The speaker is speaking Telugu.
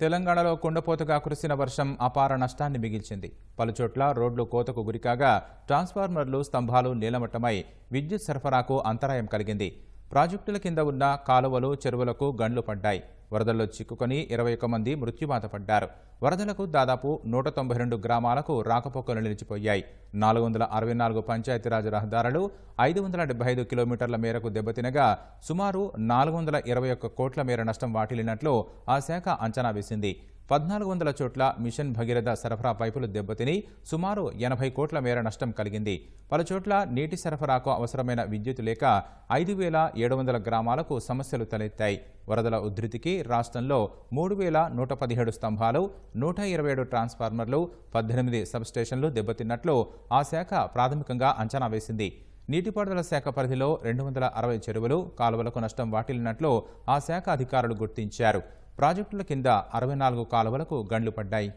తెలంగాణలో కుండపోతగా కురిసిన వర్షం అపార నష్టాన్ని మిగిల్చింది. పలుచోట్ల రోడ్లు కోతకు గురికాగా ట్రాన్స్ఫార్మర్లు స్తంభాలు నీలమట్టమై విద్యుత్ సరఫరాకు అంతరాయం కలిగింది. ప్రాజెక్టుల కింద ఉన్న కాలువలు చెరువులకు గండ్లు పడ్డాయి. వరదల్లో చిక్కుకొని ఇరవై ఒక్క మంది మృత్యుబాత పడ్డారు. వరదలకు దాదాపు నూట తొంభై రెండు గ్రామాలకు రాకపోకలు నిలిచిపోయాయి. నాలుగు వందల అరవై నాలుగు పంచాయతీరాజ్ రహదారులు ఐదు వందల డెబ్బై ఐదు కిలోమీటర్ల మేరకు దెబ్బతినగా సుమారు నాలుగు వందల ఇరవై ఒక్క కోట్ల మేర నష్టం వాటిల్లినట్లు ఆ శాఖ అంచనా వేసింది. పద్నాలుగు వందల చోట్ల మిషన్ భగీరథ సరఫరా పైపులు దెబ్బతిని సుమారు ఎనభై కోట్ల మేర నష్టం కలిగింది. పలుచోట్ల నీటి సరఫరాకు అవసరమైన విద్యుత్ లేక ఐదు వేల ఏడు వందల గ్రామాలకు సమస్యలు తలెత్తాయి. వరదల ఉధృతికి రాష్ట్రంలో మూడు వేల నూట పదిహేడు స్తంభాలు నూట ఇరవై ఏడు ట్రాన్స్ఫార్మర్లు పద్దెనిమిది సబ్స్టేషన్లు దెబ్బతిన్నట్లు ఆ శాఖ ప్రాథమికంగా అంచనా వేసింది. నీటిపారుదల శాఖ పరిధిలో రెండు వందల అరవై చెరువులు కాలువలకు నష్టం వాటిల్లినట్లు ఆ శాఖ అధికారులు గుర్తించారు. ప్రాజెక్టుల కింద అరవై నాలుగు కాలువలకు గండ్లు పడ్డాయి.